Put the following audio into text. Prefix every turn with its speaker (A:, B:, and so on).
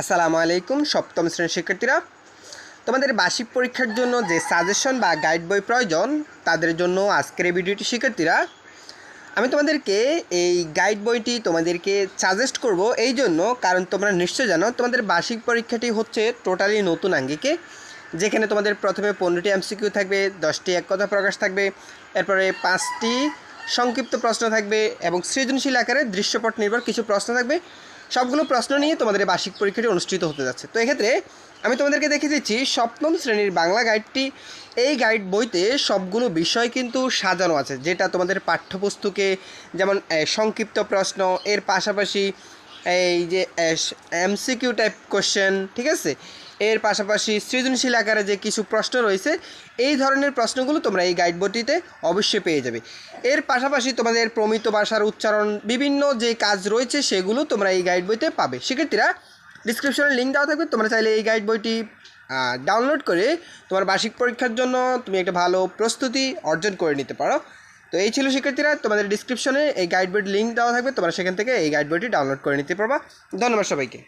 A: আসসালামু আলাইকুম, সপ্তম শ্রেণির শিক্ষার্থীরা। তোমাদের বার্ষিক পরীক্ষার জন্য যে সাজেশন বা গাইড বই প্রয়োজন, তাদের জন্য আজকের এই ভিডিওটি শিক্ষার্থীরা, আমি তোমাদেরকে এই গাইড বইটি তোমাদেরকে সাজেস্ট করব এই জন্য, কারণ তোমরা নিশ্চয় জানো, তোমাদের বার্ষিক পরীক্ষাটি হচ্ছে টোটালি নতুন আঙ্গিকে, যেখানে তোমাদের প্রথমে পনেরোটি এমসিকিউ থাকবে, দশটি এক কথা প্রকাশ থাকবে, এরপরে পাঁচটি সংক্ষিপ্ত প্রশ্ন থাকবে এবং সৃজনশীল আকারে দৃশ্যপট নির্ভর কিছু প্রশ্ন থাকবে। সবগুলো প্রশ্ন নিয়ে তোমাদের বার্ষিক পরীক্ষাটি অনুষ্ঠিত হতে যাচ্ছে। তো এক্ষেত্রে আমি তোমাদেরকে দেখে দিচ্ছি, সপ্তম শ্রেণির বাংলা গাইডটি, এই গাইড বইতে সবগুলো বিষয় কিন্তু সাজানো আছে, যেটা তোমাদের পাঠ্যপুস্তকে যেমন সংক্ষিপ্ত প্রশ্ন, এর পাশাপাশি এই যে এমসিকিউ টাইপ কোশ্চেন, ঠিক আছে? এর পাশাপাশি সৃজনশীল আকারে যে কিছু প্রশ্ন রয়েছে, এই ধরনের প্রশ্নগুলো তোমরা এই গাইড বইটিতে অবশ্যই পেয়ে যাবে। এর পাশাপাশি তোমাদের প্রমিত ভাষার উচ্চারণ, বিভিন্ন যে কাজ রয়েছে সেগুলো তোমরা এই গাইড বইতে পাবে। শিক্ষার্থীরা ডিসক্রিপশনে লিঙ্ক দেওয়া থাকবে। তোমরা চাইলে এই গাইড বইটি ডাউনলোড করে তোমার বার্ষিক পরীক্ষার জন্য তুমি একটা ভালো প্রস্তুতি অর্জন করে নিতে পারো। তো এই ছিল শিক্ষার্থীরা, তোমাদের ডিসক্রিপশনে এই গাইড বইটির লিঙ্ক দেওয়া থাকবে। তোমরা সেখান থেকে এই গাইড বইটি ডাউনলোড করে নিতে পারবা। ধন্যবাদ সবাইকে।